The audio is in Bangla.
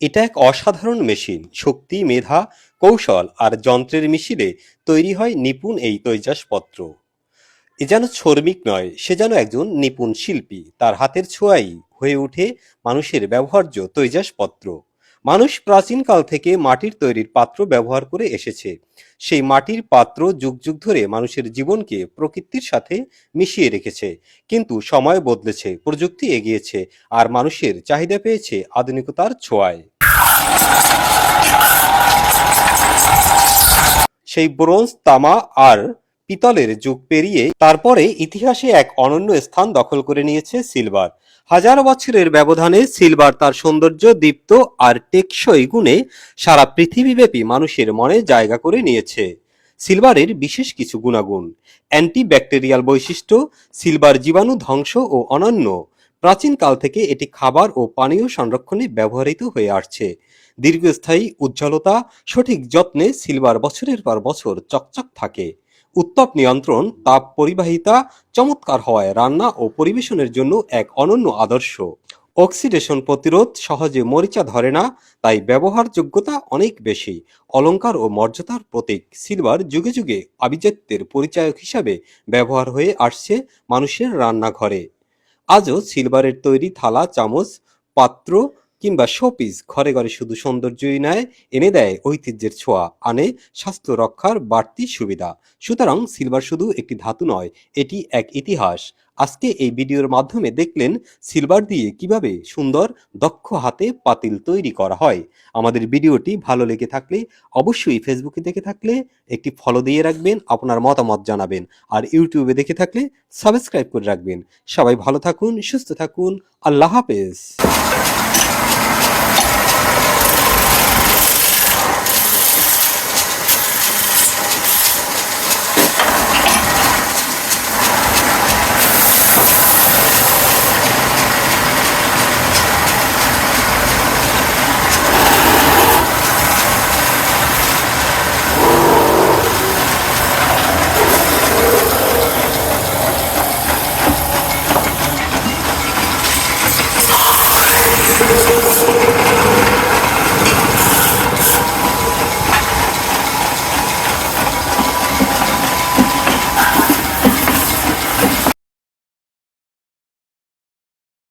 এটা এক অসাধারণ মেশিন। শক্তি, মেধা, কৌশল আর যন্ত্রের মিছিলে তৈরি হয় নিপুণ এই তৈজাসপত্র। এ যেন শ্রমিক নয়, সে যেন একজন নিপুণ শিল্পী। তার হাতের ছোঁয়াই হয়ে ওঠে মানুষের ব্যবহার্য তৈজসপত্র। মানুষ প্রাচীনকাল থেকে মাটির তৈরির পাত্র ব্যবহার করে এসেছে। সেই মাটির পাত্র যুগ যুগ ধরে মানুষের জীবনকে প্রকৃতির সাথে মিশিয়ে রেখেছে, কিন্তু সময় বদলেছে, প্রযুক্তি এগিয়েছে, আর মানুষের চাহিদা পেয়েছে আধুনিকতার ছোঁয়ায়। সেই ব্রোঞ্জ, তামা আর পিতলের যুগ পেরিয়ে তারপরে ইতিহাসে এক অনন্য স্থান দখল করে নিয়েছে সিলভার। হাজার বছরের ব্যবধানে সিলভার তার সৌন্দর্য, দীপ্ত আর টেকসই গুণে সারা পৃথিবীব্যাপী মানুষের মনে জায়গা করে নিয়েছে। সিলভারের বিশেষ কিছু গুণাগুণ। অ্যান্টি ব্যাকটেরিয়াল বৈশিষ্ট্য, সিলভার জীবাণু ধ্বংস ও অনন্য। প্রাচীনকাল থেকে এটি খাবার ও পানীয় সংরক্ষণে ব্যবহৃত হয়ে আসছে। দীর্ঘস্থায়ী উজ্জ্বলতা, সঠিক যত্নে সিলভার বছরের পর বছর চকচক থাকে। উত্তাপ নিয়ন্ত্রণ, তাপ পরিবাহিতা, চমৎকার হওয়ায় রান্না ও পরিবেশনের জন্য এক অনন্য আদর্শ। অক্সিডেশন প্রতিরোধ সহজে মরিচা ধরে না, তাই ব্যবহারযোগ্যতা অনেক বেশি। অলংকার ও মর্যাদার প্রতীক সিলভার যুগে যুগে আভিজাত্যের পরিচায়ক হিসাবে ব্যবহার হয়ে আসছে মানুষের রান্নাঘরে। আজও সিলভারের তৈরি থালা, চামচ, পাত্র কিংবা শোপিস ঘরে ঘরে শুধু সৌন্দর্যই নয়, এনে দেয় ঐতিহ্যের ছোঁয়া, আনে স্বাস্থ্য রক্ষার বাড়তি সুবিধা। সুতরাং সিলভার শুধু একটি ধাতু নয়, এটি এক ইতিহাস। আজকে এই ভিডিওর মাধ্যমে দেখলেন সিলভার দিয়ে কীভাবে সুন্দর দক্ষ হাতে পাতিল তৈরি করা হয়। আমাদের ভিডিওটি ভালো লেগে থাকলে অবশ্যই ফেসবুকে দেখে থাকলে একটি ফলো দিয়ে রাখবেন, আপনার মতামত জানাবেন আর ইউটিউবে দেখে থাকলে সাবস্ক্রাইব করে রাখবেন। সবাই ভালো থাকুন, সুস্থ থাকুন, আল্লাহ হাফেজ। Gracias.